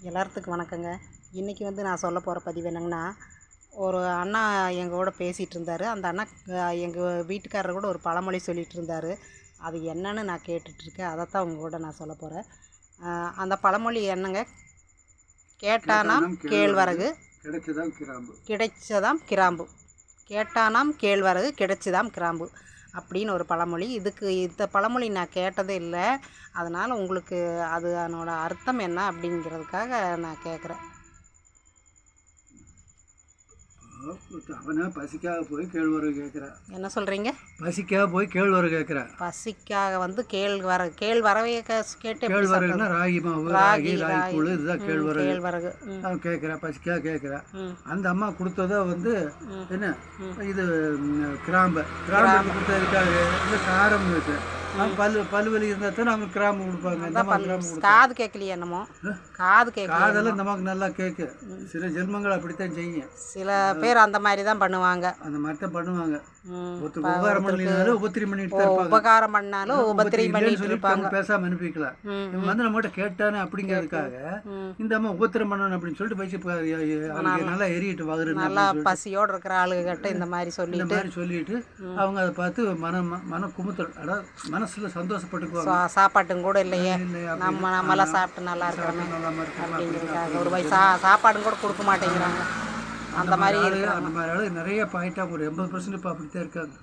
எல்லாத்துக்கும் வணக்கங்க. இன்றைக்கி வந்து நான் சொல்ல போகிற பதிவு என்னங்கன்னா ஒரு அண்ணா எங்கள் கூட பேசிகிட்டு இருந்தார். அந்த அண்ணா எங்கள் வீட்டுக்காரர் கூட ஒரு பழமொழி சொல்லிகிட்டு இருந்தார். அது என்னன்னு நான் கேட்டுட்ருக்கேன் அதைத்தான் உங்க கூட நான் சொல்ல போகிறேன் அந்த பழமொழி என்னங்க? கேட்டானாம் கேழ்வரகு கிடைச்சதான் கிராம்பு. கிடைச்சதாம் கிராம்பு. கேட்டானாம் கேழ்வரகு கிடைச்சதாம் கிராம்பு. அப்படின்னு ஒரு பழமொழி. இதுக்கு இந்த பழமொழி நான் கேட்டதே இல்லை. அதனால் உங்களுக்கு அது அதனோட அர்த்தம் என்ன அப்படிங்கிறதுக்காக நான் கேட்குறேன் அவனா பசிக்காக போய் கேழ்வரகு கேட்குறான் என்ன சொல்கிறீங்க பசிக்காக போய் கேழ்வரகு கேட்குறான் பசிக்காக வந்து கேழ்வர கேழ்வரவை கேட்டு சாப்பிடுறது? ராகி மாவு ராகி ராகி கூழ் இதுதான் கேழ்வரகு. கேழ்வரகு. அவன் கேட்குறான் பசிக்காக கேட்குறான் ம், அந்த அம்மா கொடுத்ததா வந்து. என்ன. இது கிராம்பு. கிராம்பு கொடுத்ததுக்காக இல்லை காரம் இருக்கு. அவன் பல்லு பல்வலி இருந்தால் தானே அவங்க கிராம்பு கொடுப்பாங்க. இந்த மாதிரி பல்லு கிராம்பு காது கேட்கலையே என்னமோ? காது கேட்கல காதெல்லாம் நமக்கு நல்லா கேட்கு. சில ஜென்மங்கள் அப்படித்தான் செய்யும். சில பேர் அந்த மாதிரி தான் பண்ணுவாங்க. அந்த மாதிரி தான் பண்ணுவாங்க. உபகாரம் பண்ணலாம் உபத்திரி பண்ணிட்டு இருப்பாங்க. பேசாம அனுப்பிக்கலாம் இவன் வந்து நம்மகிட்ட கேட்டானே அப்படிங்கிறதுக்காக. இந்த அம்மா உபத்திரம் பண்ணணும் அப்படின்னு சொல்லிட்டு வச்சு நல்லா எரியிட்டு வகுருன்னு நல்லா பசியோடு இருக்கிற ஆளுகிட்ட இந்த மாதிரி இந்த சொல்லிட்டு மாதிரி சொல்லிட்டு அவங்க அதை பார்த்து மன ம- மன குமுத்தல். அதாவது மனசுல சந்தோஷப்பட்டுக்குவாங்க. சா- சாப்பாட்டும் கூட இல்லையே. நம்ம நம்மளாம் சாப்பிட்டு நல்லா இருக்கிறோமே. அப்படிங்கிறதுக்காக ஒரு வயசு சாப்பாடும் கூட கொடுக்க மாட்டேங்கிறாங்க. அந்த மாதிரி அந்த மாதிரி ஆளு நிறைய பாயிட்டாக ஒரு எண்பது பர்சன்ட் இப்போ அப்படித்தான் இருக்காங்க.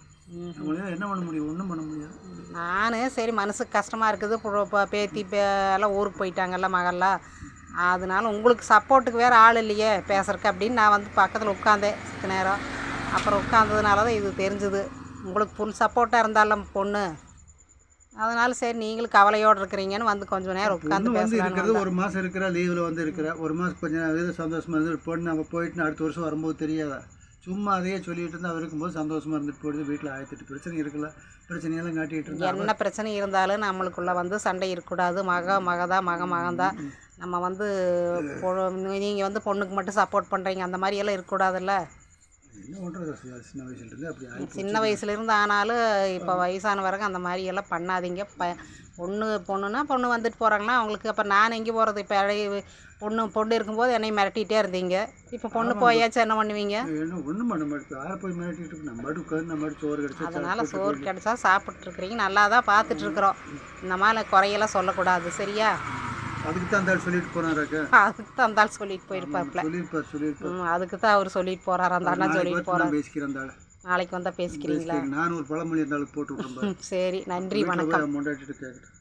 அவங்களால என்ன பண்ண முடியும்? ஒன்றும் பண்ண முடியாது. நான் சரி மனசுக்கு கஷ்டமாக இருக்குது. இப்போ பேத்தி பே எல்லாம் ஊருக்கு போயிட்டாங்கல்ல மகள்லாம் அதனால உங்களுக்கு சப்போர்ட்டுக்கு வேறு ஆள் இல்லையே பேசுறதுக்கு அப்படின்னு நான் வந்து பக்கத்தில் உட்காந்தேன் சித்த நேரம். அப்புறம் உட்காந்ததுனால தான் இது தெரிஞ்சுது. உங்களுக்கு ஃபுல் சப்போர்ட்டாக இருந்தாலும் பொண்ணு அதனால சரி நீங்களும் கவலையோடு இருக்கிறீங்கன்னு வந்து கொஞ்சம் நேரம் உட்காந்து வந்து இருக்கிறது ஒரு மாதம் இருக்கிற லீவில் வந்து இருக்கிற. ஒரு மாதம் கொஞ்சம் நேரம் இது சந்தோஷமா இருந்து பொண்ணு நம்ம போயிட்டு அடுத்த வருஷம் வரும்போது தெரியாதா? சும்மா அதையே சொல்லிட்டு இருந்தா அவர் இருக்கும்போது சந்தோஷமா இருந்துட்டு போயிடுது வீட்டில் ஆயிரத்தெட்டு பிரச்சனை இருக்குல்ல பிரச்சனையெல்லாம் காட்டிட்டு இருந்தா என்ன பிரச்சனை இருந்தாலும் நம்மளுக்குள்ள வந்து சண்டை இருக்கக்கூடாது. மக மகதான் மக மகன்தான் நம்ம வந்து நீங்கள் வந்து பொண்ணுக்கு மட்டும் சப்போர்ட் பண்ணுறீங்க அந்த மாதிரி எல்லாம் இருக்கக்கூடாதுல்ல? என்ன பண்ணுறது சின்ன வயசுல இருந்து அப்படி சின்ன வயசுலேருந்து ஆனாலும் இப்போ வயசான வரைக்கும் அந்த மாதிரி எல்லாம் பண்ணாதீங்க. ப பொண்ணு பொண்ணுன்னா பொண்ணு வந்துட்டு போகிறாங்கன்னா அவங்களுக்கு அப்போ நான் எங்கே போகிறது இப்போ இடைய- பொண்ணு பொண்ணு இருக்கும்போது என்னை மிரட்டிகிட்டே இருந்தீங்க. இப்போ பொண்ணு போயாச்சும் என்ன பண்ணுவீங்க? என்ன ஒன்றும் பண்ண மாட்டேன். யாரை போய் மிரட்டிட்டு நம்ம உட்காந்து நம்ம சோறு கிடச்சா அதனால் சோறு கிடைச்சா சாப்பிட்ருக்குறீங்க நல்லா தான் பார்த்துட்ருக்குறோம் இந்த மாதிரி குறையெல்லாம் சொல்லக்கூடாது. சரியா? அதுக்கு தான் அந்த சொல்லிட்டு போனாராக்க அதுக்கு தான் அந்த சொல்லிட்டு ம் அதுக்கு தான் அவர் சொல்லிட்டு போகிறார் அந்த அண்ணா சொல்லிட்டு நான் பேசிக்கிறேன் அந்த நாளைக்கு வந்தால் பேசிக்கிறீங்களா. நான் ஒரு பழமொழி ஆளுக்கு போட்டு சரி. நன்றி வணக்கம். கேட்குறேன்